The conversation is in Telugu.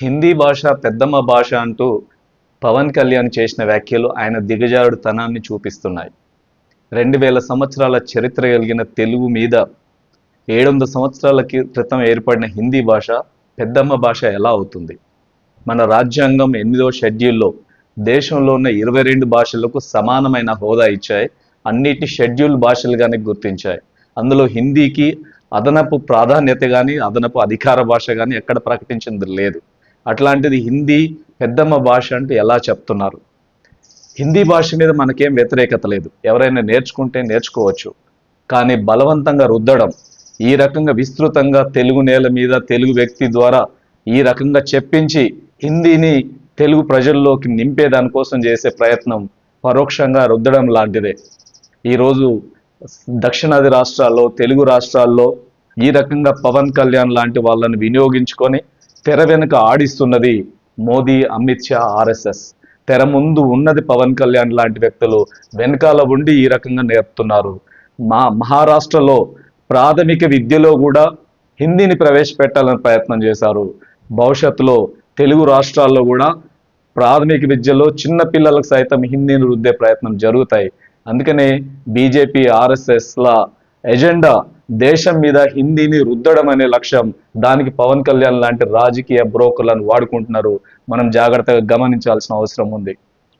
హిందీ భాష పెద్దమ్మ భాష అంటూ పవన్ కళ్యాణ్ చేసిన వ్యాఖ్యలు ఆయన దిగజారుడుతనాన్ని చూపిస్తున్నాయి. రెండు వేల సంవత్సరాల చరిత్ర కలిగిన తెలుగు మీద ఏడు వందల సంవత్సరాల క్రితం ఏర్పడిన హిందీ భాష పెద్దమ్మ భాష ఎలా అవుతుంది? మన రాజ్యాంగం ఎనిమిదో షెడ్యూల్లో దేశంలో ఉన్న ఇరవై రెండు భాషలకు సమానమైన హోదా ఇచ్చాయి. అన్నిటి షెడ్యూల్ భాషలుగానే గుర్తించాయి. అందులో హిందీకి అదనపు ప్రాధాన్యత కానీ అదనపు అధికార భాష కానీ ఎక్కడ ప్రకటించింది లేదు. అట్లాంటిది హిందీ పెద్దమ్మ భాష అంటే ఎలా చెప్తున్నారు? హిందీ భాష మీద మనకేం వ్యతిరేకత లేదు. ఎవరైనా నేర్చుకుంటే నేర్చుకోవచ్చు. కానీ బలవంతంగా రుద్దడం ఈ రకంగా విస్తృతంగా తెలుగు నేల మీద తెలుగు వ్యక్తి ద్వారా ఈ రకంగా చెప్పించి హిందీని తెలుగు ప్రజల్లోకి నింపే దానికోసం చేసే ప్రయత్నం పరోక్షంగా రుద్దడం లాంటిదే. ఈరోజు దక్షిణాది రాష్ట్రాల్లో తెలుగు రాష్ట్రాల్లో ఈ రకంగా పవన్ కళ్యాణ్ లాంటి వాళ్ళని వినియోగించుకొని తెర వెనుక ఆడిస్తున్నది మోదీ అమిత్ షా ఆర్ఎస్ఎస్. తెర ముందు ఉన్నది పవన్ కళ్యాణ్ లాంటి వ్యక్తులు వెనకాల ఉండి ఈ రకంగా నేర్పుతున్నారు. మా మహారాష్ట్రలో ప్రాథమిక విద్యలో కూడా హిందీని ప్రవేశపెట్టాలని ప్రయత్నం చేశారు. భవిష్యత్తులో తెలుగు రాష్ట్రాల్లో కూడా ప్రాథమిక విద్యలో చిన్న పిల్లలకు సైతం హిందీని రుద్దే ప్రయత్నం జరుగుతాయి. అందుకనే బీజేపీ ఆర్ఎస్ఎస్ల ఎజెండా దేశం మీద హిందీని రుద్దడం అనే లక్ష్యం దానికి పవన్ కళ్యాణ్ లాంటి రాజకీయ బ్రోకర్లను వాడుకుంటున్నారు. మనం జాగ్రత్తగా గమనించాల్సిన అవసరం ఉంది.